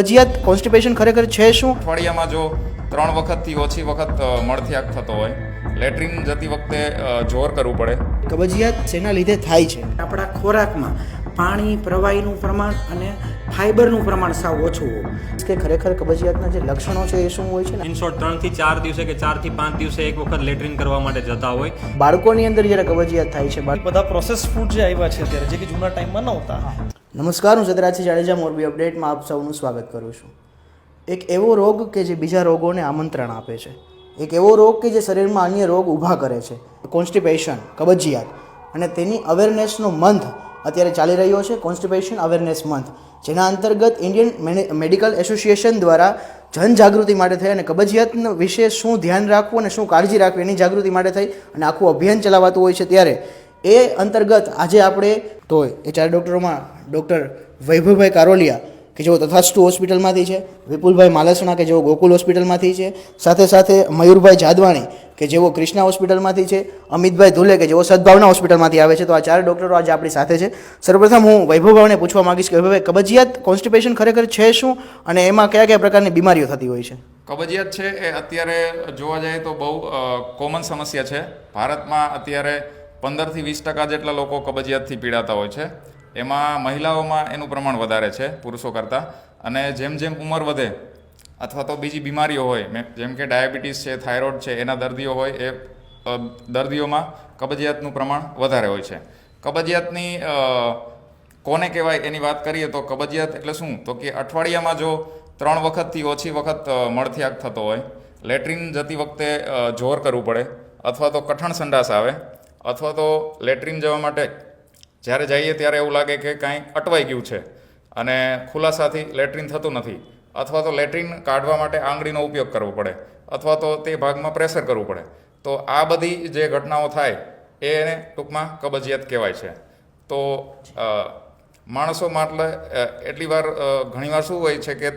ફરજિયાત કોન્સ્ટિપેશન ખરેખર છે શું? અઠવાડિયામાં જો ત્રણ વખતથી ઓછી વખત મળથિયાક થતો હોય લેટ્રિન જતી વખતે જોર કરવું પડે. કબજિયાત શેના લીધે થાય છે? આપણા ખોરાકમાં પાણી પ્રવાહીનું પ્રમાણ અને ફાઇબરનું પ્રમાણ સાવ ઓછું હોય. કે ખરેખર કબજિયાતના જે લક્ષણો છે એ શું હોય છે ને? ઇન શોર્ટ ત્રણથી ચાર દિવસે કે ચારથી પાંચ દિવસે એક વખત લેટ્રિન કરવા માટે જતા હોય. બાળકોની અંદર જ્યારે કબજિયાત થાય છે બધા પ્રોસેસ ફૂડ જે આવ્યા છે અત્યારે જે કે જૂના ટાઈમમાં નહોતા. નમસ્કાર, હું સદરાજી જાડેજા, મોરબી અપડેટમાં આપ સૌનું સ્વાગત કરું છું. એક એવો રોગ કે જે બીજા રોગોને આમંત્રણ આપે છે. એક એવો રોગ કે જે શરીરમાં અન્ય રોગ ઊભા કરે છે. કોન્સ્ટિપેશન, કબજિયાત અને તેની અવેરનેસનો મંથ અત્યારે ચાલી રહ્યો છે. કોન્સ્ટિપેશન અવેરનેસ મંથ, જેના અંતર્ગત ઇન્ડિયન મેડિકલ એસોસિએશન દ્વારા જનજાગૃતિ માટે થઈ અને કબજિયાત વિશે શું ધ્યાન રાખવું અને શું કાળજી રાખવી એની જાગૃતિ માટે થઈ અને આખું અભિયાન ચલાવાતું હોય છે ત્યારે એ અંતર્ગત આજે આપણે તો એ ચાર ડૉક્ટરોમાં ડૉક્ટર વૈભવભાઈ કારોલિયા, કે જેઓ તથાસ્તુ હોસ્પિટલમાંથી છે, વિપુલભાઈ માલસણા, કે જેઓ ગોકુલ હોસ્પિટલમાંથી છે, સાથે સાથે મયુરભાઈ જાદવાણી, કે જેઓ કૃષ્ણા હોસ્પિટલમાંથી છે, અમિતભાઈ ધુલે, કે જેઓ સદભાવના હોસ્પિટલમાંથી આવે છે. તો આ ચાર ડૉક્ટરો આજે આપણી સાથે છે. સર્વપ્રથમ હું વૈભવભાઈને પૂછવા માંગીશ કે, વૈભવભાઈ, કબજિયાત કોન્સ્ટિપેશન ખરેખર છે શું? અને એમાં કયા કયા પ્રકારની બીમારીઓ થતી હોય છે? કબજિયાત છે એ અત્યારે જોવા જઈએ તો બહુ કોમન સમસ્યા છે. ભારતમાં અત્યારે પંદરથી વીસ ટકા જેટલા લોકો કબજિયાતથી પીડાતા હોય છે. એમાં મહિલાઓમાં એનું પ્રમાણ વધારે છે, પુરુષો કરતાં. અને જેમ જેમ ઉંમર વધે, અથવા તો બીજી બીમારીઓ હોય જેમ કે ડાયાબિટીસ છે, થાઇરોઇડ છે, એના દર્દીઓ હોય, એ દર્દીઓમાં કબજિયાતનું પ્રમાણ વધારે હોય છે. કબજિયાતની કોને કહેવાય એની વાત કરીએ તો કબજિયાત એટલે શું? તો કે અઠવાડિયામાં જો ત્રણ વખતથી ઓછી વખત મળથિયાક થતો હોય, લેટ્રિન જતી વખતે જોર કરવું પડે, અથવા તો કઠણ સંડાસ આવે અથવા તો લેટ્રિન જવા માટે. જ્યારે જઈએ ત્યારે એવું લાગે કે કાંઈ અટવાઈ ગયું છે અને ખુલાસાથી લેટ્રિન થતું નથી. અથવા તો લેટ્રિન કાઢવા માટે આંગળીનો ઉપયોગ કરવો પડે, અથવા તો તે ભાગમાં પ્રેશર કરવું પડે. તો આ બધી જે ઘટનાઓ થાય, એને ટૂંકમાં કબજિયાત કહેવાય છે. તો માણસો માટલે એટલી વાર ઘણીવાર શું હોય છે કે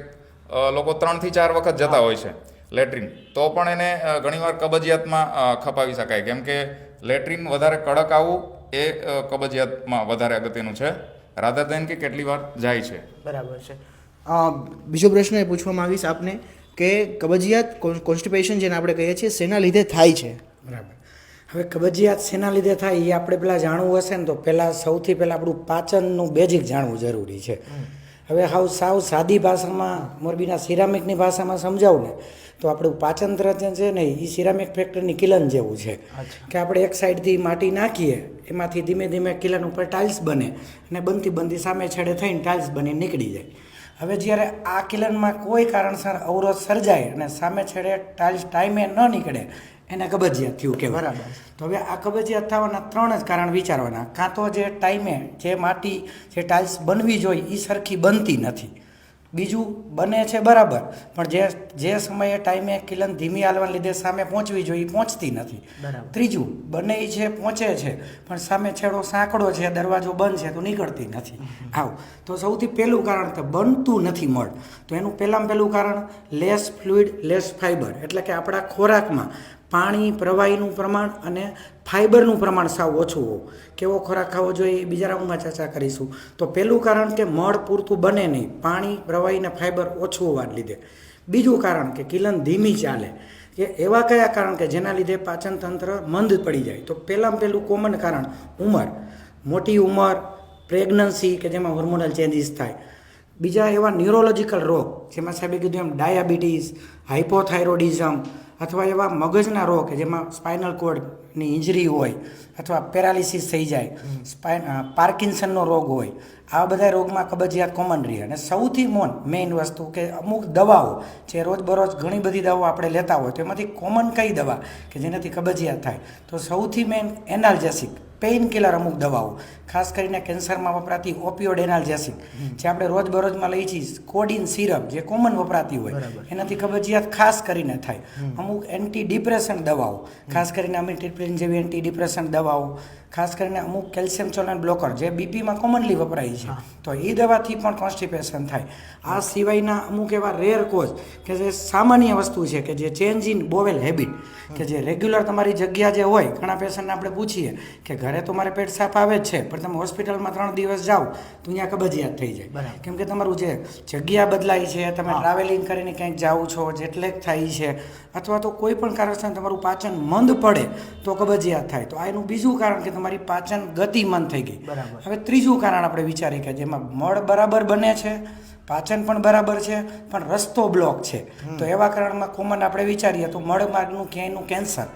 લોકો ત્રણથી ચાર વખત જતા હોય છે લેટ્રિન. તો પણ એને ઘણીવાર કબજિયાતમાં ખપાવી શકાય. કેમ કે લેટ્રિન વધારે કડક આવવું એ કબજિયાતમાં વધારે અગત્યનું છે. રાધર દેન કે કેટલી વાર જાય છે? બરાબર છે. બીજો પ્રશ્ન એ પૂછવા માંગીશ આપને કે કબજિયાત કોન્સ્ટિપેશન જેને આપણે કહીએ છીએ શેના લીધે થાય છે. બરાબર. હવે કબજિયાત શેના લીધે થાય એ આપણે પહેલાં જાણવું હશે ને તો પહેલાં સૌથી પહેલાં આપણું પાચનનું બેઝિક જાણવું જરૂરી છે. હવે હાવ સાવ સાદી ભાષામાં મોરબીના સિરામિકની ભાષામાં સમજાવું ને તો આપણું પાચનતંત્ર છે ને એ સિરામિક ફેક્ટરીની કિલન જેવું છે. કે આપણે એક સાઈડથી માટી નાખીએ એમાંથી ધીમે ધીમે કિલન ઉપર ટાઇલ્સ બને અને બનતી બનતી સામે છેડે થઈને ટાઇલ્સ બની નીકળી જાય. હવે જ્યારે આ કિલનમાં કોઈ કારણસર અવરોધ સર્જાય અને સામે છેડે ટાઇલ્સ ટાઈમે ન નીકળે એને કબજિયાત થયું કે બરાબર. તો હવે આ કબજિયાત થવાના ત્રણ જ કારણ વિચારવાના. કાં તો જે ટાઈમે જે માટી જે ટાઇલ્સ બનવી જોઈએ એ સરખી બનતી નથી. બીજું બને છે બરાબર. પણ જે જે સમયે ટાઈમે કિલન ધીમી હાલવાને લીધે સામે પહોંચવી જોઈએ પહોંચતી નથી. ત્રીજું બને છે પહોંચે છે પણ સામે છેડો સાંકડો છે દરવાજો બંધ છે તો નીકળતી નથી. આવ. તો સૌથી પહેલું કારણ તો બનતું નથી મળ. તો એનું પહેલાં પહેલું કારણ લેસ ફ્લુઇડ લેસ ફાઇબર. એટલે કે આપણા ખોરાકમાં પાણી, પ્રવાહીનું પ્રમાણ અને ફાઇબરનું પ્રમાણ સાવ ઓછું હોવું. કેવો ખોરાક ખાવો જોઈએ એ બીજા રાઉન્ડમાં ચર્ચા કરીશું. તો પહેલું કારણ કે મળ પૂરતું બને નહીં. પાણી, પ્રવાહી અને ફાઇબર ઓછું હોવાને લીધે. બીજું કારણ કે કિલન ધીમી ચાલે. કે એવા કયા કારણ કે જેના લીધે પાચન તંત્ર મંદ પડી જાય? તો પહેલાં પહેલું કોમન કારણ ઉંમર. મોટી ઉંમર પ્રેગ્નન્સી કે જેમાં હોર્મોનલ ચેન્જીસ થાય. બીજા એવા ન્યુરોલોજીકલ રોગ. જેમાં સાહેબે કીધું એમ ડાયાબિટીસ હાઇપોથાઇરોડિઝમ અથવા એવા મગજના રોગ કે જેમાં સ્પાઇનલ કોર્ડની ઇન્જરી હોય અથવા પેરાલિસિસ થઈ જાય સ્પાઇન પાર્કિન્સનનો રોગ હોય આ બધા રોગમાં કબજિયાત કોમન રહે. અને સૌથી મોન મેઇન વસ્તુ કે અમુક દવાઓ જે રોજબરોજ ઘણી બધી દવાઓ આપણે લેતા હોય તો એમાંથી કોમન કઈ દવા કે જેનાથી કબજિયાત થાય? તો સૌથી મેઇન એનાલ્જેસિક પેઇન કિલર અમુક દવાઓ. ખાસ કરીને કેન્સરમાં વપરાતી ઓપિયોડ એનાલ્જેસિક જે આપણે રોજબરોજમાં લઈએ છીએ કોડિન સિરપ જે કોમન વપરાતી હોય એનાથી કબજિયાત ખાસ કરીને થાય. અમુક એન્ટી ડિપ્રેશન દવાઓ ખાસ કરીને અમિટ્રિપ્લિન જેવી એન્ટી ડિપ્રેશન દવાઓ ખાસ કરીને અમુક કેલ્શિયમ ચોલન બ્લોકર જે બીપીમાં કોમનલી વપરાય છે. તો એ દવાથી પણ કોન્સ્ટિપેશન થાય. આ સિવાયના અમુક એવા રેર કોઝ કે જે સામાન્ય વસ્તુ છે કે જે ચેન્જ ઇન બોવેલ હેબિટ કે જે રેગ્યુલર તમારી જગ્યા જે હોય ઘણા પેશન્ટને આપણે પૂછીએ કે ઘરે ઘરે તો મારે પેટ સાફ આવે જ છે પણ તમે હોસ્પિટલમાં ત્રણ દિવસ જાઓ તો અહીંયા કબજિયાત થઈ જાય બરાબર. કેમ કે તમારું જે જગ્યા બદલાય છે તમે ટ્રાવેલિંગ કરીને ક્યાંક જાઓ છો જેટલેક થાય છે અથવા તો કોઈ પણ કારણસર તમારું પાચન મંદ પડે તો કબજિયાત થાય તો આ એનું બીજું કારણ કે તમારી પાચન ગતિ મંદ થઈ ગઈ બરાબર. હવે ત્રીજું કારણ આપણે વિચારીએ કે જેમાં મળ બરાબર બને છે પાચન પણ બરાબર છે પણ રસ્તો બ્લોક છે. તો એવા કારણમાં કોમન આપણે વિચારીએ તો મળ માર્ગનું ક્યાંયનું કેન્સર.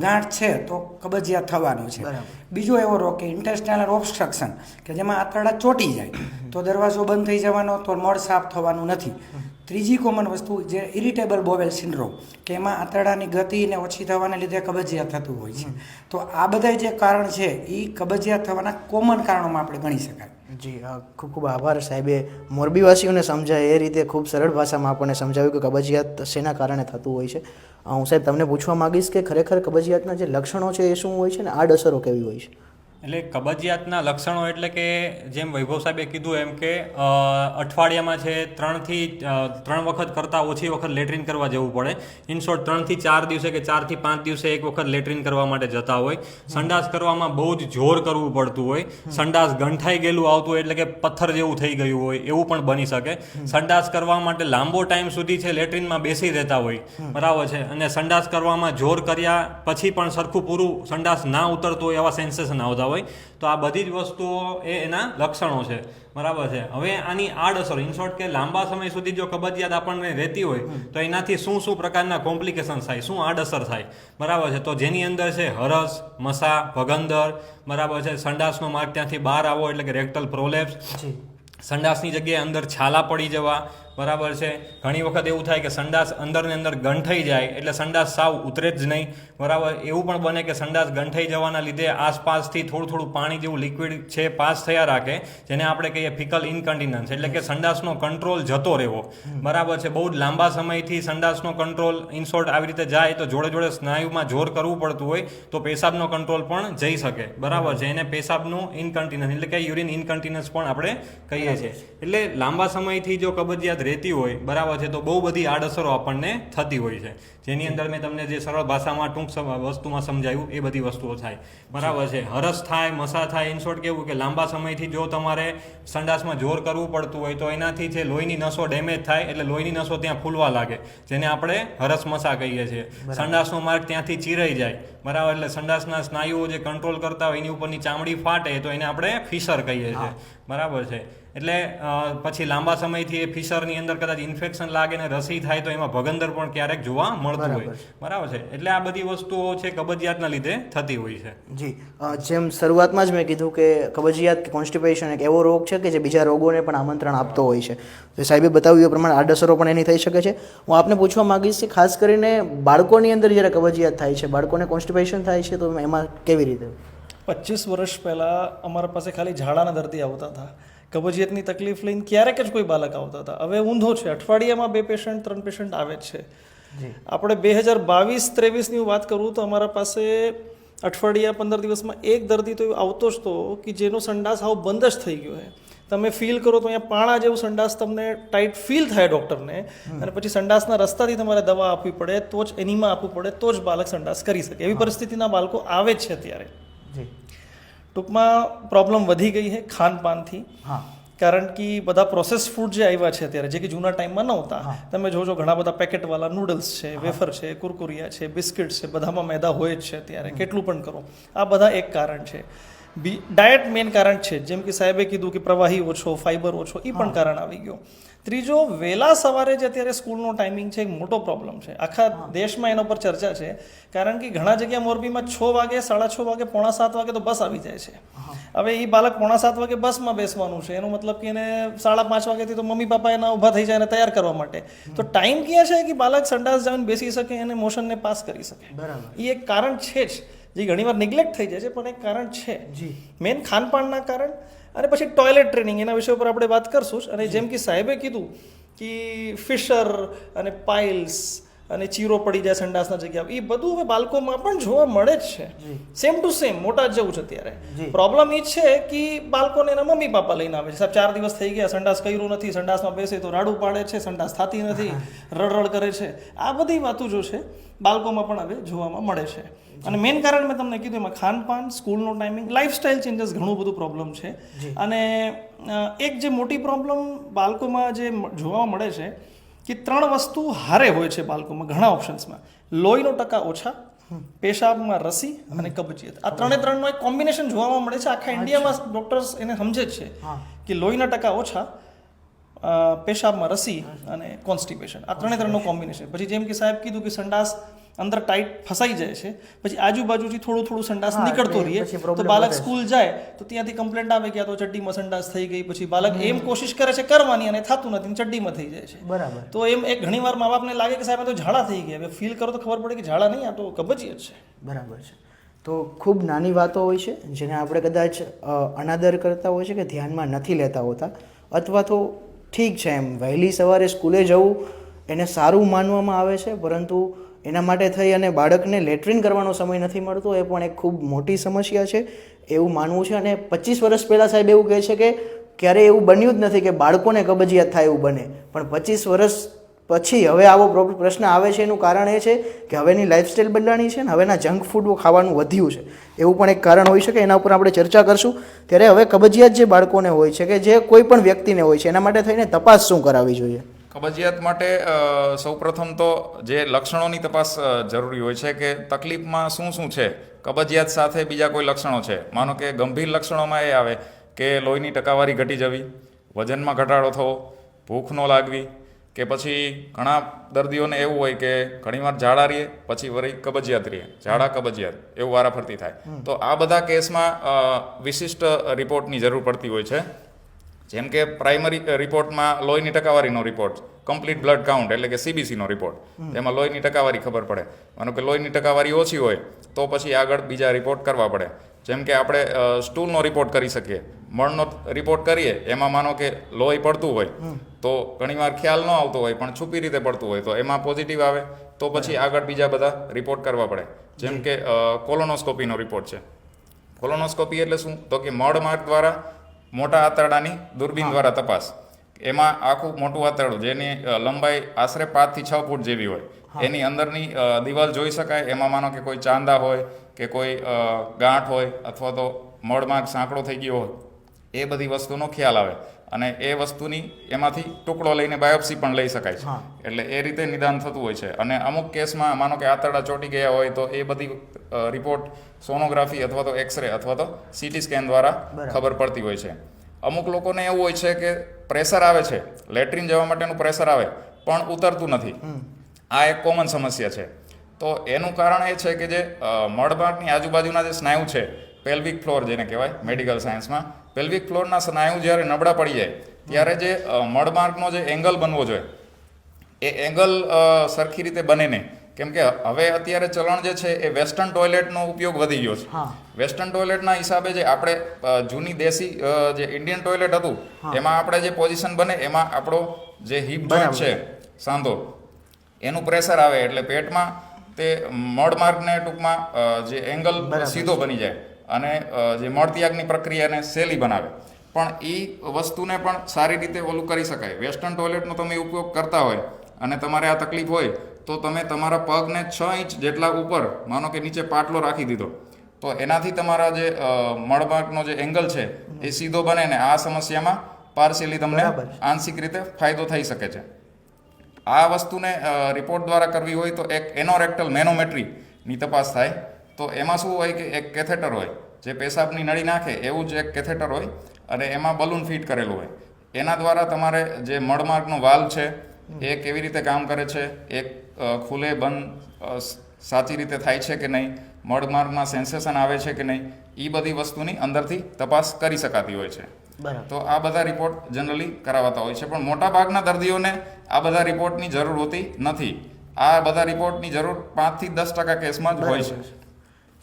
ગાંઠ છે તો કબજિયાત થવાનું છે. બીજો એવો રોગ કે ઇન્ટેસ્ટાઇનલ ઓબસ્ટ્રક્શન કે જેમાં આંતરડા ચોટી જાય. તો દરવાજો બંધ થઈ જવાનો તો મળ સાફ થવાનું નથી. ત્રીજી કોમન વસ્તુ જે ઇરિટેબલ બોવેલ સિન્ડ્રોમ કે એમાં આંતરડાની ગતિને ઓછી થવાને લીધે કબજિયાત થતું હોય છે. તો આ બધા જે કારણ છે એ કબજિયાત થવાના કોમન કારણોમાં આપણે ગણી શકાય. જી ખૂબ ખૂબ આભાર સાહેબે મોરબીવાસીઓને સમજાય, એ રીતે ખૂબ સરળ ભાષામાં આપણને સમજાવ્યું કે કબજિયાત શેના કારણે થતું હોય છે. હું સાહેબ તમને પૂછવા માગીશ કે ખરેખર કબજિયાતના જે લક્ષણો છે એ શું હોય છે ને આડઅસરો કેવી હોય છે? એટલે કબજિયાતના લક્ષણો એટલે કે જેમ વૈભવ સાહેબે કીધું એમ કે અઠવાડિયામાં છે ત્રણથી ત્રણ વખત કરતાં ઓછી વખત લેટ્રિન કરવા જવું પડે. ઇન શોર્ટ ત્રણથી ચાર દિવસે કે ચારથી પાંચ દિવસે એક વખત લેટ્રિન કરવા માટે જતા હોય. સંડાસ કરવામાં બહુ જ જોર કરવું પડતું હોય. સંડાસ ગંઠાઈ ગયેલું આવતું હોય એટલે કે પથ્થર જેવું થઈ ગયું હોય, એવું પણ બની શકે. સંડાસ કરવા માટે લાંબો ટાઈમ સુધી છે લેટ્રિનમાં બેસી રહેતા હોય. બરાબર છે? અને સંડાસ કરવામાં જોર કર્યા પછી પણ સરખું પૂરું સંડાસ ના ઉતરતું હોય એવા સેન્સેશન આવતા હોય તો આ બધી જ વસ્તુઓ એ એના લક્ષણો છે. બરાબર છે. હવે આની આડઅસર ઇન શોર્ટ કે લાંબા સમય સુધી જો કબજિયાત આપણને રહેતી હોય તો એનાથી શું શું પ્રકારના કોમ્પ્લિકેશન થાય શું આડઅસર થાય? બરાબર છે. તો જેની અંદર છે હરસ મસા ભગંદર બરાબર છે. સંડાસનો માર્ગ ત્યાંથી બહાર આવો એટલે કે રેક્ટલ પ્રોલેપ્સ સંડાસની જગ્યાએ અંદર છાલા પડી જવા બરાબર છે. ઘણી વખત એવું થાય કે સંડાસ અંદરની અંદર ગંઠાઈ જાય, એટલે સંડાસ સાવ ઉતરે જ નહીં. બરાબર? એવું પણ બને કે સંડાસ ગંઠાઈ જવાના લીધે આસપાસથી થોડું થોડું પાણી જેવું લિક્વિડ છે પાસ થયા રાખે, જેને આપણે કહીએ ફિકલ ઇનકન્ટિનન્સ એટલે કે સંડાસનો કંટ્રોલ જતો રહેવો. બરાબર છે? બહુ જ લાંબા સમયથી સંડાસનો કંટ્રોલ ઇન્સોર્ટ આવી રીતે જાય તો જોડે જોડે સ્નાયુમાં જોર કરવું પડતું હોય તો પેશાબનો કંટ્રોલ પણ જઈ શકે. બરાબર છે? એને પેશાબનું ઇનકન્ટિનન્સ એટલે કે યુરિન ઇનકન્ટિનન્સ પણ આપણે કહીએ છીએ. એટલે લાંબા સમયથી જો કબજિયાત રહેતી હોય બરાબર છે તો બહુ બધી આડઅસરો આપણને થતી હોય છે. જેની અંદર મેં તમને જે સરળ ભાષામાં ટૂંક વસ્તુમાં સમજાયું એ બધી વસ્તુઓ થાય. બરાબર છે. હરસ થાય મસા થાય ઇન શોર્ટ કેવું કે લાંબા સમયથી જો તમારે સંડાસમાં જોર કરવું પડતું હોય તો એનાથી છે લોહીની નસો ડેમેજ થાય એટલે લોહીની નસો ત્યાં ફૂલવા લાગે જેને આપણે હરસ મસા કહીએ છીએ. સંડાસનો માર્ગ ત્યાંથી ચીરાઈ જાય. બરાબર એટલે સંડાસના સ્નાયુઓ જે કંટ્રોલ કરતા હોય એની ઉપરની ચામડી ફાટે તો એને આપણે ફિશર કહીએ છીએ. બરાબર છે. એટલે પછી લાંબા સમયથી એ ફિશરની અંદર કદાચ ઇન્ફેક્શન લાગે ને રસી થાય તો એમાં ભગંદર પણ ક્યારેક જોવા મળતું હોય. બરાબર છે. એટલે આ બધી વસ્તુઓ છે કબજિયાતના લીધે થતી હોય છે. જી. જેમ શરૂઆતમાં જ મેં કીધું કે કબજિયાત કે કોન્સ્ટિપેશન એક એવો રોગ છે કે જે બીજા રોગોને પણ આમંત્રણ આપતો હોય છે. તો સાહેબે બતાવ્યું એ પ્રમાણે આડઅસરો પણ એની થઈ શકે છે. હું આપને પૂછવા માગીશ કે ખાસ કરીને બાળકોની અંદર જ્યારે કબજિયાત થાય છે બાળકોને કોન્સ્ટિપેશન થાય છે તો એમાં કેવી રીતે? પચીસ વર્ષ પહેલાં અમારા પાસે ખાલી ઝાડાના દર્દી આવતા હતા. કબજિયાતની તકલીફ લઈને ક્યારેક જ કોઈ બાળક આવતા હતા. હવે ઊંધો છે. અઠવાડિયામાં બે પેશન્ટ ત્રણ પેશન્ટ આવે જ છે. આપણે બે હજાર બાવીસ ત્રેવીસની વાત કરું તો અમારા પાસે અઠવાડિયા પંદર દિવસમાં એક દર્દી તો આવતો જ તો કે જેનો સંડાસ આવો બંધ જ થઈ ગયો છે. તમે ફીલ કરો તો અહીંયા પાણા જેવું સંડાસ તમને ટાઈટ ફીલ થાય ડૉક્ટરને અને પછી સંડાસના રસ્તાથી તમારે દવા આપવી પડે તો જ એનીમાં આપવું પડે તો જ બાળક સંડાસ કરી શકે. એવી પરિસ્થિતિના બાળકો આવે જ છે અત્યારે. ટૂંકમાં પ્રોબ્લેમ વધી ગઈ છે ખાનપાનથી. હા. કારણ કે બધા પ્રોસેસ ફૂડ જે આવ્યા છે અત્યારે જે કે જૂના ટાઈમમાં નહોતા. તમે જોજો ઘણા બધા પેકેટવાળા નૂડલ્સ છે વેફર છે કુરકુરિયા છે બિસ્કિટ છે બધામાં મેદા હોય જ છે અત્યારે. કેટલું પણ કરો. આ બધા એક કારણ છે. બી ડાયટ મેઇન કારણ છે. જેમ કે સાહેબે કીધું કે પ્રવાહી ઓછો ફાઈબર ઓછો એ પણ કારણ આવી ગયો. ત્રીજો વહેલા સવારે જે અત્યારે સ્કૂલનો ટાઈમિંગ છે એક મોટો પ્રોબ્લેમ છે. આખા દેશમાં એના પર ચર્ચા છે કારણ કે ઘણા જગ્યા મોરબીમાં છ વાગે સાડા છ વાગે પોણા સાત વાગે તો બસ આવી જાય છે. હવે એ બાળક પોણા સાત વાગે બસમાં બેસવાનું છે એનો મતલબ કે એને સાડા પાંચ વાગ્યાથી તો મમ્મી પપ્પા એના ઊભા થઈ જાય એને તૈયાર કરવા માટે. તો ટાઈમ ક્યાં છે કે બાળક સંડાસ જઈને બેસી શકે અને મોશનને પાસ કરી શકે? એ એક કારણ છે જ જે ઘણીવાર નિગ્લેક્ટ થઈ જાય છે પણ એક કારણ છે. મેન ખાનપાનના કારણ અને પછી ટોયલેટ ટ્રેનિંગ એના વિષય ઉપર આપણે વાત કરશું અને જેમ કે સાહેબે કીધું કે ફિશર અને પાઇલ્સ અને ચીરો પડી જાય સંડાસના જગ્યા એ બધું હવે બાળકોમાં પણ જોવા મળે જ છે. સેમ ટુ સેમ મોટા જેવું છે અત્યારે. પ્રોબ્લેમ એ છે કે બાળકોને એના મમ્મી પાપા લઈને આવે છે. સાહેબ ચાર દિવસ થઈ ગયા સંડાસ કર્યું નથી સંડાસમાં બેસે તો રાડું પાડે છે સંડાસ થતી નથી રડરડ કરે છે. આ બધી વાતો જો છે બાળકોમાં પણ હવે જોવામાં મળે છે. અને મેઇન કારણ મેં તમને કીધું એમાં ખાનપાન સ્કૂલનો ટાઈમિંગ લાઇફસ્ટાઇલ ચેન્જીસ ઘણું બધું પ્રોબ્લેમ છે. અને એક જે મોટી પ્રોબ્લેમ બાળકોમાં જે જોવા મળે છે કે ત્રણ વસ્તુ હારે હોય છે બાળકોમાં ઘણા ઓપ્શન્સમાં લોહીનો ટકા ઓછા પેશાબમાં રસી અને કબજિયાત. આ ત્રણે ત્રણનો એક કોમ્બિનેશન જોવા મળે છે. આખા ઇન્ડિયામાં ડોક્ટર્સ એને સમજે છે કે લોહીના ટકા ઓછા પેશાબમાં રસી અને કોન્સ્ટિપેશન આ ત્રણે ત્રણનો કોમ્બિનેશન પછી જેમ કે સાહેબ કીધું કે સંડાસ અંદર ટાઈટ ફસાઈ જાય છે. પછી આજુબાજુથી થોડું થોડું સંડાસ નીકળતો રહીએ. તો બાળક સ્કૂલ જાય તો ત્યાંથી કમ્પ્લેન્ટ આવે કે આ તો ચડ્ડીમાં સંડાસ થઈ ગઈ પછી બાળક એમ કોશિશ કરે છે કરવાની અને થતું નથી ચડ્ડીમાં થઈ જાય છે. બરાબર. તો એમ એક ઘણી વાર મા બાપને લાગે કે સાહેબ આ તો ઝાડા થઈ ગયા. હવે ફીલ કરો તો ખબર પડે કે ઝાડા નહીં આ તો જ છે. બરાબર છે. તો ખૂબ નાની વાતો હોય છે જેને આપણે કદાચ અનાદર કરતા હોય છે કે ધ્યાનમાં નથી લેતા હોતા અથવા તો ઠીક છે એમ. વહેલી સવારે સ્કૂલે જવું એને સારું માનવામાં આવે છે પરંતુ એના માટે થઈ અને બાળકને લેટ્રિન કરવાનો સમય નથી મળતો, એ પણ એક ખૂબ મોટી સમસ્યા છે, એવું માનવું છે. અને પચીસ વર્ષ પહેલાં સાહેબ એવું કહે છે કે ક્યારેય એવું બન્યું જ નથી કે બાળકોને કબજિયાત થાય એવું બને. પણ પચીસ વર્ષ પછી હવે આવો પ્રો- પ્રશ્ન આવે છે એનું કારણ એ છે કે હવેની લાઈફસ્ટાઈલ બદલાણી છે ને, હવેના જંક ફૂડ ખાવાનું વધ્યું છે. એવું પણ એક કારણ હોઈ શકે, એના ઉપર આપણે ચર્ચા કરશું. ત્યારે હવે કબજિયાત જે બાળકોને હોય છે કે જે કોઈ પણ વ્યક્તિને હોય છે, એના માટે થઈને તપાસ શું કરાવવી જોઈએ? કબજિયાત માટે સૌપ્રથમ તો જે લક્ષણોની તપાસ જરૂરી હોય છે કે તકલીફમાં શું શું છે કબજિયાત સાથે બીજા કોઈ લક્ષણો છે? માનો કે ગંભીર લક્ષણોમાં એ આવે કે લોહીની ટકાવારી ઘટી જવી વજનમાં ઘટાડો થવો ભૂખ ન લાગવી કે પછી ઘણા દર્દીઓને એવું હોય કે ઘણીવાર ઝાડા રહીએ પછી વળી કબજિયાત રહીએ. ઝાડા કબજિયાત એવું વારાફરતી થાય. તો આ બધા કેસમાં વિશિષ્ટ રિપોર્ટની જરૂર પડતી હોય છે. જેમ કે પ્રાઇમરી રિપોર્ટમાં લોહીની ટકાવારીનો રિપોર્ટ કમ્પ્લીટ બ્લડ કાઉન્ટ એટલે કે સીબીસીનો રિપોર્ટ તેમાં લોહીની ટકાવારી ખબર પડે. માનો કે લોહીની ટકાવારી ઓછી હોય તો પછી આગળ બીજા રિપોર્ટ કરવા પડે. જેમ કે આપણે સ્ટૂલનો રિપોર્ટ કરી શકીએ. મળનો રિપોર્ટ કરીએ એમાં માનો કે લોહી પડતું હોય તો ઘણીવાર ખ્યાલ ન આવતો હોય પણ છુપી રીતે પડતું હોય તો એમાં પોઝિટિવ આવે તો પછી આગળ બીજા બધા રિપોર્ટ કરવા પડે. જેમ કે કોલોનોસ્કોપીનો રિપોર્ટ છે. કોલોનોસ્કોપી એટલે શું? તો કે મળ માર્ગ દ્વારા મોટા આંતરડાની દૂરબીન દ્વારા તપાસ. એમાં આખું મોટું આંતરડું જેની લંબાઈ આશરે પાંચથી છ ફૂટ જેવી હોય. એની અંદરની દિવાલ જોઈ શકાય. એમાં માનો કે કોઈ ચાંદા હોય કે કોઈ ગાંઠ હોય અથવા તો મળમાં સાંકડો થઈ ગયો હોય. એ બધી વસ્તુનો ખ્યાલ આવે. અને એ વસ્તુની એમાંથી ટુકડો લઈને બાયોપ્સી પણ લઈ શકાય છે. એટલે એ રીતે નિદાન થતું હોય છે. અને અમુક કેસમાં માનો કે આંતરડા ચોંટી ગયા હોય તો એ બધી રિપોર્ટ સોનોગ્રાફી અથવા તો એક્સરે અથવા તો સીટી સ્કેન દ્વારા ખબર પડતી હોય છે. અમુક લોકોને એવું હોય છે કે પ્રેશર આવે છે. લેટ્રિન જવા માટેનું પ્રેશર આવે પણ ઉતરતું નથી. આ એક કોમન સમસ્યા છે. તો એનું કારણ એ છે કે જે મળભાગની આજુબાજુના જે સ્નાયુ છે પેલ્વિક ફ્લોર જેને કહેવાય મેડિકલ સાયન્સમાં પેલ્વિક ફ્લોરના સ્નાયુ જ્યારે નબળા પડી જાય ત્યારે જે મળમાર્ગનો જે એંગલ બનવો જોઈએ એ એંગલ સરખી રીતે બને નહીં. કેમ કે હવે અત્યારે ચલણ જે છે એ વેસ્ટર્ન ટોયલેટનો ઉપયોગ વધી ગયો છે. વેસ્ટર્ન ટોયલેટના હિસાબે જે આપણે જૂની દેશી જે ઇન્ડિયન ટોયલેટ હતું એમાં આપણે જે પોઝિશન બને એમાં આપણો જે હિપ જોઈન્ટ છે સાંધો એનું પ્રેશર આવે એટલે પેટમાં તે મળમાર્ગને ટૂંકમાં જે એંગલ સીધો બની જાય. અને જે મળત્યાગની પ્રક્રિયાને સહેલી બનાવે. પણ એ વસ્તુને પણ સારી રીતે ઓલું કરી શકાય. વેસ્ટર્ન ટોયલેટનો તમે ઉપયોગ કરતા હોય અને તમારે આ તકલીફ હોય તો તમે તમારા પગને છ ઇંચ જેટલા ઉપર માનો કે નીચે પાટલો રાખી દીધો તો એનાથી તમારા જે અ, જે એંગલ છે એ સીધો બને ને આ સમસ્યામાં પાર્શિયલી તમને આંશિક રીતે ફાયદો થઈ શકે છે. આ વસ્તુને રિપોર્ટ દ્વારા કરવી હોય તો એક એનોરેક્ટલ મેનોમેટ્રીની તપાસ થાય. તો એમાં શું હોય કે એક કેથેટર હોય જે પેશાબની નળી નાખે એવું જ એક કેથેટર હોય અને એમાં બલૂન ફિટ કરેલું હોય. એના દ્વારા તમારે જે મળમાર્ગનો વાલ્વ છે એ કેવી રીતે કામ કરે છે એ ખુલે બંધ સાચી રીતે થાય છે કે નહીં મળમાર્ગમાં સેન્સેશન આવે છે કે નહીં એ બધી વસ્તુની અંદરથી તપાસ કરી શકાતી હોય છે. તો આ બધા રિપોર્ટ જનરલી કરાવતા હોય છે પણ મોટા ભાગના દર્દીઓને આ બધા રિપોર્ટની જરૂર હોતી નથી. આ બધા રિપોર્ટની જરૂર પાંચથી દસ ટકા કેસમાં જ હોય છે.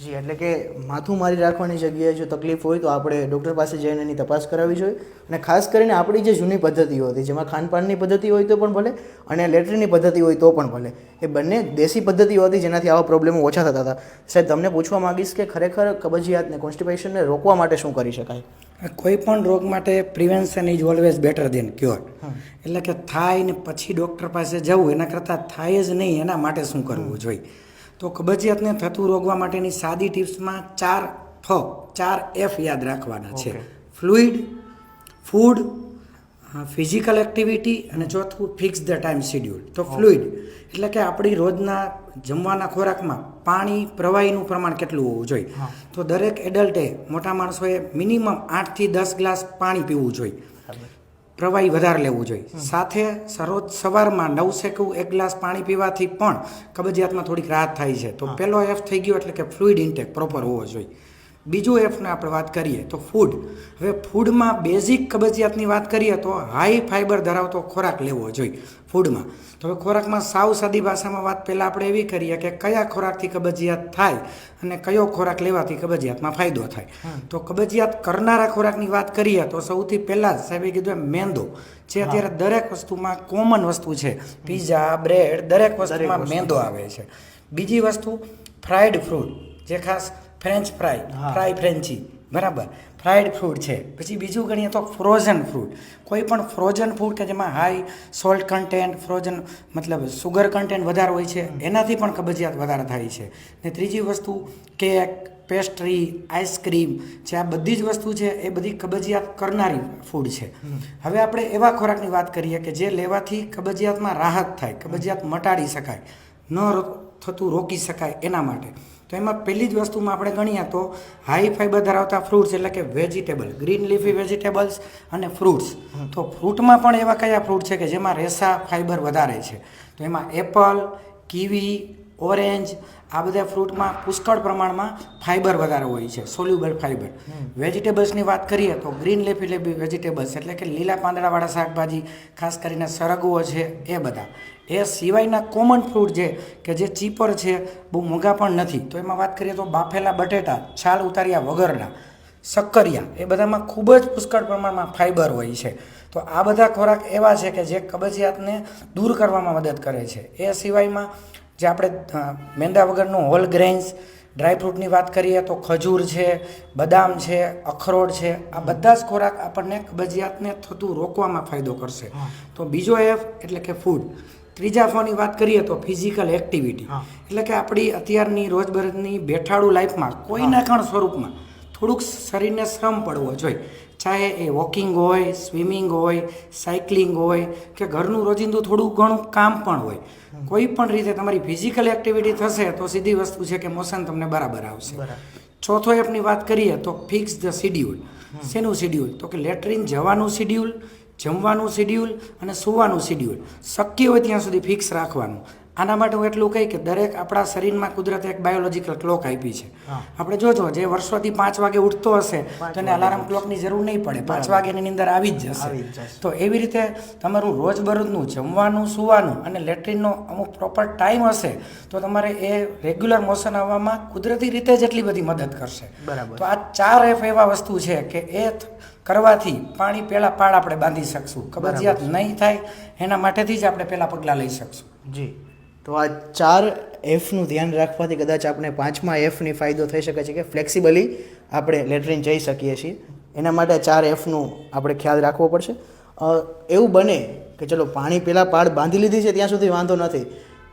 જી એટલે કે માથું મારી રાખવાની જગ્યાએ જો તકલીફ હોય તો આપણે ડૉક્ટર પાસે જઈને એની તપાસ કરાવવી જોઈએ. અને ખાસ કરીને આપણી જે જૂની પદ્ધતિઓ હતી જેમાં ખાનપાનની પદ્ધતિ હોય તો પણ ભલે અને લેટરીની પદ્ધતિ હોય તો પણ ભલે એ બંને દેશી પદ્ધતિઓ હતી જેનાથી આવા પ્રોબ્લેમો ઓછા થતા હતા. સાહેબ તમને પૂછવા માગીશ કે ખરેખર કબજિયાતને કોન્સ્ટિપેશનને રોકવા માટે શું કરી શકાય? કોઈ પણ રોગ માટે prevention is always better than cure. એટલે કે થાય ને પછી ડૉક્ટર પાસે જવું એના કરતાં થાય જ નહીં એના માટે શું કરવું જોઈએ? તો કબજિયાતને થતું રોગવા માટેની સાદી ટિપ્સમાં ચાર ફ ચાર એફ યાદ રાખવાના છે. ફ્લુઇડ ફૂડ ફિઝિકલ એક્ટિવિટી અને ચોથું ફિક્સ ધ ટાઈમ શેડ્યુલ. તો ફ્લુઇડ એટલે કે આપણી રોજના જમવાના ખોરાકમાં પાણી પ્રવાહીનું પ્રમાણ કેટલું હોવું જોઈએ. તો દરેક એડલ્ટે મોટા માણસોએ મિનિમમ આઠથી દસ ગ્લાસ પાણી પીવું જોઈએ. પ્રવાહી વધારે લેવું જોઈએ. સાથે સરોજ સવારમાં નવ સેકવું એક ગ્લાસ પાણી પીવાથી પણ કબજિયાતમાં થોડીક રાહત થાય છે. તો પહેલો એફ થઈ ગયો એટલે કે ફ્લુઇડ ઇન્ટેક પ્રોપર હોવો જોઈએ. બીજું એફને આપણે વાત કરીએ તો ફૂડ હવે ફૂડમાં બેઝિક કબજિયાતની વાત કરીએ તો હાઈ ફાઇબર ધરાવતો ખોરાક લેવો જોઈએ ફૂડમાં તો હવે ખોરાકમાં સાવ સાદી ભાષામાં વાત પહેલાં આપણે એવી કરીએ કે કયા ખોરાકથી કબજિયાત થાય અને કયો ખોરાક લેવાથી કબજિયાતમાં ફાયદો થાય. તો કબજિયાત કરનારા ખોરાકની વાત કરીએ તો સૌથી પહેલાં જ સાહેબે કીધું મેંદો. જે અત્યારે દરેક વસ્તુમાં કોમન વસ્તુ છે. પીઝા બ્રેડ દરેક વસ્તુમાં મેંદો આવે છે. બીજી વસ્તુ ફ્રાઈડ ફ્રૂટ જે ખાસ ફ્રેન્ચ ફ્રાય ફ્રાય ફ્રેન્ચી બરાબર. ફ્રાઈડ ફ્રૂટ છે. પછી બીજું ગણીએ તો ફ્રોઝન ફ્રૂટ કોઈ પણ ફ્રોઝન ફૂડ કે જેમાં હાઈ સોલ્ટ કન્ટેન્ટ ફ્રોઝન મતલબ સુગર કન્ટેન્ટ વધારે હોય છે એનાથી પણ કબજિયાત વધારે થાય છે. ને ત્રીજી વસ્તુ કેક પેસ્ટ્રી આઈસ્ક્રીમ જે આ બધી જ વસ્તુ છે એ બધી કબજિયાત કરનારી ફૂડ છે. હવે આપણે એવા ખોરાકની વાત કરીએ કે જે લેવાથી કબજિયાતમાં રાહત થાય કબજિયાત મટાડી શકાય ન થતું રોકી શકાય એના માટે. તો એમાં પહેલી જ વસ્તુમાં આપણે ગણીએ તો હાઈ ફાઈબર ધરાવતા ફ્રૂટ્સ એટલે કે વેજીટેબલ ગ્રીન લીફી વેજીટેબલ્સ અને ફ્રૂટ્સ તો ફ્રૂટમાં પણ એવા કયા ફ્રૂટ છે કે જેમાં રેસા ફાઈબર વધારે છે? તો એમાં એપલ કીવી ઓરેન્જ આ બધા ફ્રૂટમાં પુષ્કળ પ્રમાણમાં ફાઇબર વધારે હોય છે સોલ્યુબલ ફાઇબર વેજીટેબલ્સની વાત કરીએ તો ગ્રીન લેફી લેફી વેજીટેબલ્સ એટલે કે લીલા પાંદડાવાળા શાકભાજી ખાસ કરીને સરગવો છે એ બધા. એ સિવાયના કોમન ફ્રૂટ છે કે જે ચીપર છે બહુ મોંઘા પણ નથી. તો એમાં વાત કરીએ તો બાફેલા બટેટા છાલ ઉતાર્યા વગરના શક્કરિયા એ બધામાં ખૂબ જ પુષ્કળ પ્રમાણમાં ફાઇબર હોય છે. તો આ બધા ખોરાક એવા છે કે જે કબજિયાતને દૂર કરવામાં મદદ કરે છે. એ સિવાયમાં જે આપણે મેંદા વગરનું હોલ ગ્રેન્સ ડ્રાયફ્રૂટની વાત કરીએ તો ખજૂર છે બદામ છે અખરોટ છે આ બધા જ ખોરાક આપણને કબજિયાતને થતું રોકવામાં ફાયદો કરશે. તો બીજો એફ એટલે કે ફૂડ ત્રીજા ફોની વાત કરીએ તો ફિઝિકલ એક્ટિવિટી એટલે કે આપણી અત્યારની રોજબરોજની બેઠાડું લાઈફમાં કોઈના પણ સ્વરૂપમાં થોડુંક શરીરને શ્રમ પડવો જોઈએ. ચાહે એ વોકિંગ હોય સ્વિમિંગ હોય સાયકલિંગ હોય કે ઘરનું રોજિંદું થોડું ઘણું કામ પણ હોય. કોઈ પણ રીતે તમારી ફિઝિકલ એક્ટિવિટી થશે તો સીધી વસ્તુ છે કે મોશન તમને બરાબર આવશે. ચોથો એપની વાત કરીએ તો ફિક્સ ધ શિડ્યુલ. શેનું શિડ્યુલ? તો કે લેટ્રિન જવાનું શિડ્યુલ જમવાનું શિડ્યુલ અને સુવાનું શિડ્યુલ. શક્ય હોય ત્યાં સુધી ફિક્સ રાખવાનું. આના માટે હું એટલું કહી કે દરેક આપણા શરીરમાં કુદરતે એક બાયોલોજીકલ ક્લોક આપી છે. આપણે જોજો જે વર્ષોથી પાંચ વાગે ઉઠતો હશે તો એને અલાર્મ ક્લોકની જરૂર નહીં પડે. પાંચ વાગે એની અંદર આવી જ જશે. તો એવી રીતે તમારું રોજબરોજનું જમવાનું સુવાનું અને લેટ્રિનનો અમુક પ્રોપર ટાઈમ હશે તો તમારે એ રેગ્યુલર મોશન આવવામાં કુદરતી રીતે જ એટલી બધી મદદ કરશે. બરાબર. તો આ ચાર એફ એવા વસ્તુ છે કે એ કરવાથી પાણી પહેલાં પાળ આપણે બાંધી શકશું. કબજિયાત નહીં થાય એના માટેથી જ આપણે પહેલાં પગલાં લઈ શકશું. જી. તો આ ચાર એફનું ધ્યાન રાખવાથી કદાચ આપણે પાંચમા એફની ફાયદો થઈ શકે છે કે ફ્લેક્સિબલી આપણે લેટ્રિન જઈ શકીએ છીએ. એના માટે ચાર એફનું આપણે ખ્યાલ રાખવો પડશે. એવું બને કે ચલો પાણી પહેલાં પાડ બાંધી લીધી છે, ત્યાં સુધી વાંધો નથી.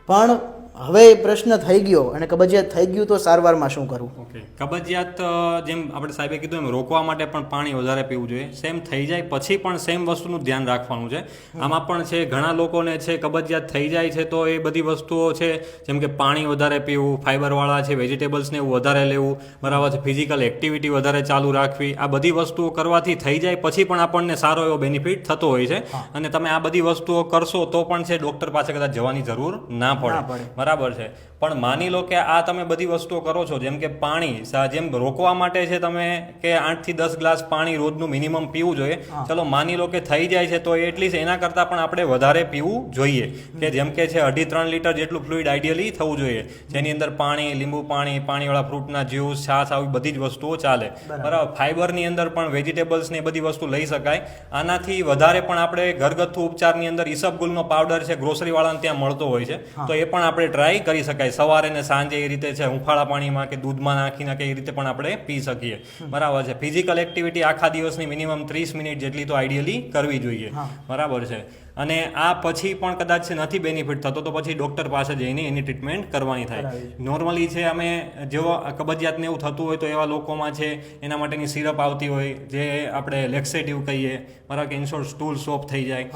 પણ હવે એ પ્રશ્ન થઈ ગયો અને કબજિયાત થઈ ગયું તો સારવારમાં શું કરવું? ઓકે. કબજિયાત જેમ આપણે સાહેબે કીધું એમ રોકવા માટે પણ પાણી વધારે પીવું જોઈએ. સેમ થઈ જાય પછી પણ સેમ વસ્તુનું ધ્યાન રાખવાનું છે. આમાં પણ છે ઘણા લોકોને છે કબજિયાત થઈ જાય છે તો એ બધી વસ્તુઓ છે જેમ કે પાણી વધારે પીવું ફાઈબરવાળા છે વેજીટેબલ્સને એવું વધારે લેવું બરાબર છે ફિઝિકલ એક્ટિવિટી વધારે ચાલુ રાખવી આ બધી વસ્તુઓ કરવાથી થઈ જાય પછી પણ આપણને સારો એવો બેનિફિટ થતો હોય છે. અને તમે આ બધી વસ્તુઓ કરશો તો પણ છે ડૉક્ટર પાસે કદાચ જવાની જરૂર ના પડે. બરાબર છે. પણ માની લો કે આ તમે બધી વસ્તુઓ કરો છો જેમ કે પાણી જેમ રોકવા માટે છે તમે કે આઠથી દસ ગ્લાસ પાણી રોજનું મિનિમમ પીવું જોઈએ ચલો માની લો કે થઈ જાય છે તો એટલીસ્ટ એના કરતાં પણ આપણે વધારે પીવું જોઈએ. કે જેમ કે છે અઢી ત્રણ લીટર જેટલું ફ્લુઇડ આઈડિયલી થવું જોઈએ. જેની અંદર પાણી લીંબુ પાણી પાણીવાળા ફ્રૂટના જ્યુસ છાશ આવી બધી જ વસ્તુઓ ચાલે. બરાબર. ફાઈબરની અંદર પણ વેજીટેબલ્સ ને એ બધી વસ્તુ લઈ શકાય. આનાથી વધારે પણ આપણે ઘરગથ્થુ ઉપચારની અંદર ઈસબગુલનો પાવડર છે ગ્રોસરીવાળાને ત્યાં મળતો હોય છે. તો એ પણ આપણે ટ્રાય કરી શકાય. સવારે ને સાંજે એ રીતે છે હુંફાળા પાણીમાં કે દૂધમાં નાખીને કે એ રીતે પણ આપણે પી શકીએ. બરાબર છે. ફિઝિકલ એક્ટિવિટી આખા દિવસની મિનિમમ ત્રીસ મિનિટ જેટલી તો આઈડિયલી કરવી જોઈએ. બરાબર છે. અને આ પછી પણ કદાચ નથી બેનિફિટ થતો તો પછી ડૉક્ટર પાસે જઈને એની ટ્રીટમેન્ટ કરવાની થાય. નોર્મલી છે અમે જેવો કબજિયાતને એવું થતું હોય તો એવા લોકોમાં છે એના માટેની સિરપ આવતી હોય જે આપણે લેક્સેટિવ કહીએ. બરાબર કે ઇન્સોર્ટ સ્ટૂલ સોપ થઈ જાય.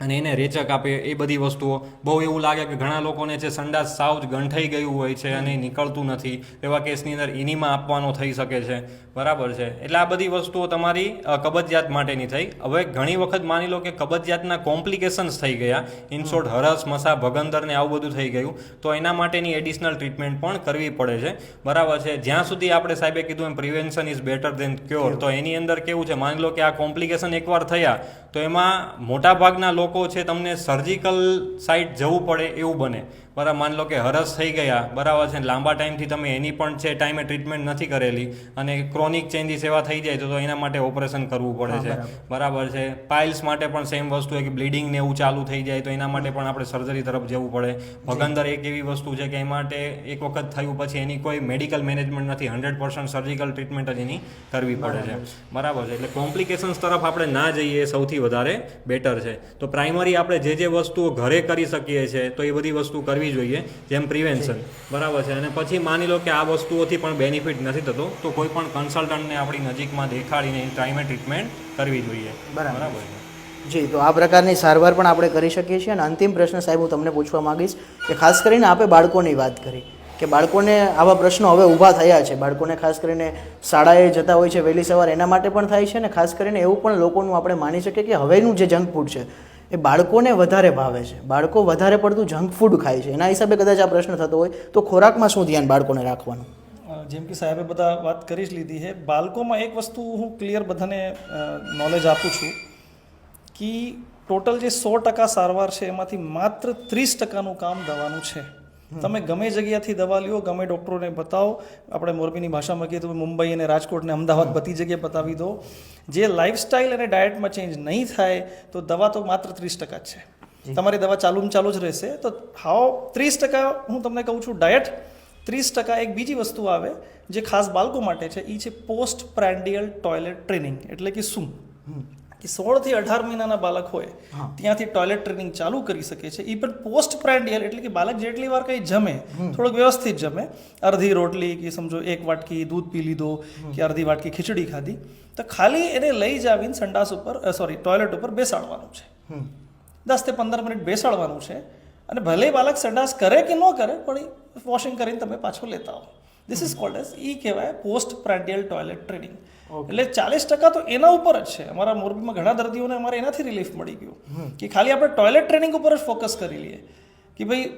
અને એને રેચક આપે એ બધી વસ્તુઓ. બહુ એવું લાગે કે ઘણા લોકોને છે સંડાસ સાવ જ ગંઠાઈ ગયું હોય છે અને નીકળતું નથી. એવા કેસની અંદર ઇનીમાં આપવાનો થઈ શકે છે. બરાબર છે. એટલે આ બધી વસ્તુઓ તમારી કબજિયાત માટેની થઈ. હવે ઘણી વખત માની લો કે કબજિયાતના કોમ્પ્લિકેશન્સ થઈ ગયા. ઇન શોર્ટ હરસ મસા ભગંદર ને આવું બધું થઈ ગયું. તો એના માટેની એડિશનલ ટ્રીટમેન્ટ પણ કરવી પડે છે. બરાબર છે. જ્યાં સુધી આપણે સાહેબે કીધું એમ prevention is better than cure તો એની અંદર કેવું છે? માની લો કે આ કોમ્પ્લિકેશન એકવાર થયા તો એમાં મોટાભાગના લોકો છે તમને સર્જિકલ સાઇટ જવું પડે એવું બને. બરાબર માન લો કે હરસ થઈ ગયા બરાબર છે લાંબા ટાઈમથી તમે એની પણ છે ટાઈમે ટ્રીટમેન્ટ નથી કરેલી અને ક્રોનિક ચેન્જીસ એવા થઈ જાય તો એના માટે ઓપરેશન કરવું પડે છે. બરાબર. છે. પાઇલ્સ માટે પણ સેમ વસ્તુ કે બ્લીડિંગ ને એવું ચાલુ થઈ જાય તો એના માટે પણ આપણે સર્જરી તરફ જવું પડે. ભગંદર એક એવી વસ્તુ છે કે એ માટે એક વખત થયું પછી એની કોઈ મેડિકલ મેનેજમેન્ટ નથી હંડ્રેડ પર્સન્ટ સર્જિકલ ટ્રીટમેન્ટ જ એની કરવી પડે છે. બરાબર. છે. એટલે કોમ્પ્લિકેશન્સ તરફ આપણે ના જઈએ એ સૌથી વધારે બેટર છે. તો પ્રાઇમરી આપણે જે જે વસ્તુઓ ઘરે કરી શકીએ છીએ તો એ બધી વસ્તુ કરવી જોઈએ જેમ પ્રિવેન્શન બરાબર છે. અને પછી માની લો કે આ વસ્તુઓથી પણ બેનિફિટ નથી થતો તો કોઈ પણ કન્સલ્ટન્ટને આપણી નજીકમાં દેખાડીને ટાઈમે ટ્રીટમેન્ટ કરવી જોઈએ. બરાબર. છે. જી તો આ પ્રકારની સારવાર પણ આપણે કરી શકીએ છીએ. અને અંતિમ પ્રશ્ન સાહેબ હું તમને પૂછવા માંગીશ કે ખાસ કરીને આપે બાળકોની વાત કરી કે બાળકોને આવા પ્રશ્નો હવે ઊભા થયા છે. બાળકોને ખાસ કરીને શાળાએ જતા હોય છે વહેલી સવાર એના માટે પણ થાય છે. અને ખાસ કરીને એવું પણ લોકોનું આપણે માની શકીએ કે હવેનું જે જંક ફૂડ છે એ બાળકોને વધારે ભાવે છે. બાળકો વધારે પડતું જંક ફૂડ ખાય છે. એના હિસાબે કદાચ આ પ્રશ્ન થતો હોય તો ખોરાકમાં શું ધ્યાન બાળકોને રાખવાનું? જેમ કે સાહેબે બધા વાત કરી જ લીધી છે. બાળકોમાં એક વસ્તુ હું ક્લિયર બધાને નોલેજ આપું છું કે ટોટલ જે સો ટકા સારવાર છે, એમાંથી માત્ર ત્રીસ ટકાનું કામ દવાનું છે. તમે ગમે જગ્યાથી દવા લ્યો ગમે ડૉક્ટરોને બતાવો. આપણે મોરબીની ભાષામાં કહીએ તો મુંબઈ અને રાજકોટ ને અમદાવાદ બધી જગ્યાએ બતાવી દો. જે લાઇફસ્ટાઇલ અને ડાયટમાં ચેન્જ નહીં થાય તો દવા તો માત્ર ત્રીસ ટકા જ છે. તમારી દવા ચાલુ ચાલુ જ રહેશે. તો હાવ ત્રીસ ટકા હું તમને કહું છું ડાયટ ત્રીસ ટકા એક બીજી વસ્તુ આવે જે ખાસ બાળકો માટે છે એ છે પોસ્ટ પ્રેન્ડિયલ ટોયલેટ ટ્રેનિંગ એટલે કે શું કે સોળથી અઢાર મહિનાના બાળક હોય ત્યાંથી ટોયલેટ ટ્રેનિંગ ચાલુ કરી શકે છે. એ પણ પોસ્ટ પ્રેન્ડિયલ એટલે કે બાળક જેટલી વાર કંઈ જમે થોડોક વ્યવસ્થિત જમે. અડધી રોટલી કે સમજો એક વાટકી દૂધ પી લીધો કે અડધી વાટકી ખીચડી ખાધી તો ખાલી એને લઈ જાવીને સંડાસ ઉપર સોરી ટોયલેટ ઉપર બેસાડવાનું છે. દસથી પંદર મિનિટ બેસાડવાનું છે અને ભલે બાળક સંડાસ કરે કે ન કરે પણ વોશિંગ કરીને તમે પાછો લેતા આવો. દિસ ઇઝ કોલ્ડ એઝ ઈ કહેવાય પોસ્ટ પ્રેન્ડિયલ ટોયલેટ ટ્રેનિંગ એટલે ચાલીસ ટકા તો એના ઉપર જ છે. અમારા મોરબીમાં ઘણા દર્દીઓને અમારે એનાથી રિલીફ મળી ગયું. કે ખાલી આપણે ટોયલેટ ટ્રેનિંગ ઉપર જ ફોકસ કરી લઈએ. કે ભાઈ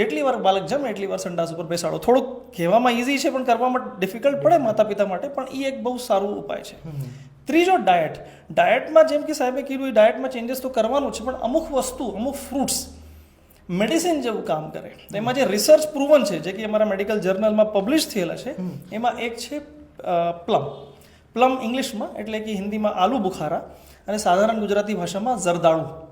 જેટલી વાર બાળક જમે એટલી વાર સંડાસ ઉપર બેસાડો. થોડુંક કહેવામાં ઇઝી છે પણ કરવામાં ડિફિકલ્ટ પડે માતા પિતા માટે પણ એ એક બહુ સારું ઉપાય છે. ત્રીજો ડાયટ ડાયટમાં જેમ કે સાહેબે કીધું એ ડાયટમાં ચેન્જીસ તો કરવાનું છે પણ અમુક વસ્તુ અમુક ફ્રૂટ્સ મેડિસિન જેવું કામ કરે. એમાં જે રિસર્ચ પ્રૂવન છે જે કે અમારા મેડિકલ જર્નલમાં પબ્લિશ થયેલા છે એમાં એક છે પ્લમ પ્લમ ઇંગ્લિશમાં એટલે કે હિન્દીમાં આલુ બુખારા અને સાધારણ ગુજરાતી ભાષામાં જરદાળુ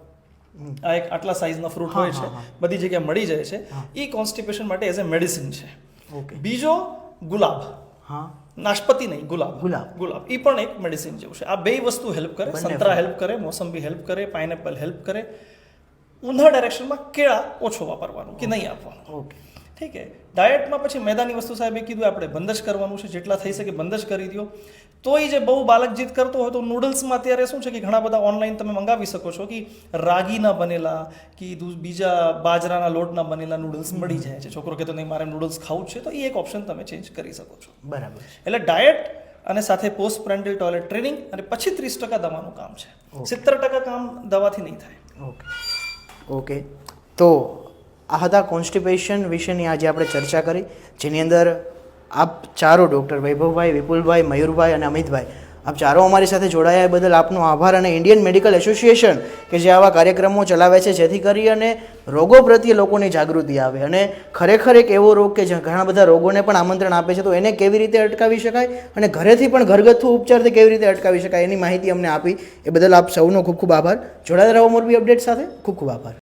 આ એક આટલા સાઇઝનો ફ્રૂટ હોય છે. બધી જગ્યાએ મળી જાય છે. એ કોન્સ્ટિપેશન માટે એઝ એ મેડિસિન છે. બીજો ગુલાબ. હા. નાશપતિ નહીં ગુલાબ. ગુલાબ. ગુલાબ. એ પણ એક મેડિસિન જેવું છે. આ બે વસ્તુ હેલ્પ કરે. સંતરા હેલ્પ કરે મોસંબી હેલ્પ કરે પાઇનેપલ હેલ્પ કરે. ઉંધા ડાયરેક્શનમાં કેળા ઓછો વાપરવાનું કે નહીં આપવાનું. ઓકે. ઠીક છે? ડાયટમાં પછી મેદાની વસ્તુ સાહેબે કીધું આપણે બંધ જ કરવાનું છે. જેટલા થઈ શકે બંધ જ કરી દો તો એ જે બહુ બાલક જીત કરતો હોય તો નૂડલ્સમાં અત્યારે શું છે કે ઘણા બધા ઓનલાઈન તમે મંગાવી શકો છો કે રાગીના બનેલા કે બીજા બાજરાના લોટના બનેલા નૂડલ્સ મળી જાય છે. છોકરો કહેતો નહીં મારે નૂડલ્સ ખાવું છે તો એ એક ઓપ્શન તમે ચેન્જ કરી શકો છો. બરાબર એટલે ડાયટ અને સાથે પોસ્ટ પ્રેન્ટલ ટોયલેટ ટ્રેનિંગ અને પછી ત્રીસ ટકા દવાનું કામ છે. સિત્તેર ટકા કામ દવાથી નહીં થાય. ઓકે. ઓકે. તો આ હતા કોન્સ્ટિપેશન વિશેની આજે આપણે ચર્ચા કરી જેની અંદર આપ ચારો, ડૉક્ટર વૈભવભાઈ, વિપુલભાઈ, મયુરભાઈ અને અમિતભાઈ, આપ ચારો અમારી સાથે જોડાયા બદલ આપનો આભાર અને ઇન્ડિયન મેડિકલ એસોસિએશન કે જે આવા કાર્યક્રમો ચલાવે છે, જેથી કરી અને રોગો પ્રત્યે લોકોની જાગૃતિ આવે અને ખરેખર એક એવો રોગ કે જ્યાં ઘણા બધા રોગોને પણ આમંત્રણ આપે છે, તો એને કેવી રીતે અટકાવી શકાય અને ઘરેથી પણ ઘરગથ્થુ ઉપચારથી કેવી રીતે અટકાવી શકાય એની માહિતી અમને આપી એ બદલ આપ સૌનો ખૂબ ખૂબ આભાર. જોડાયેલા રહો મોરબી અપડેટ સાથે. ખૂબ ખૂબ આભાર.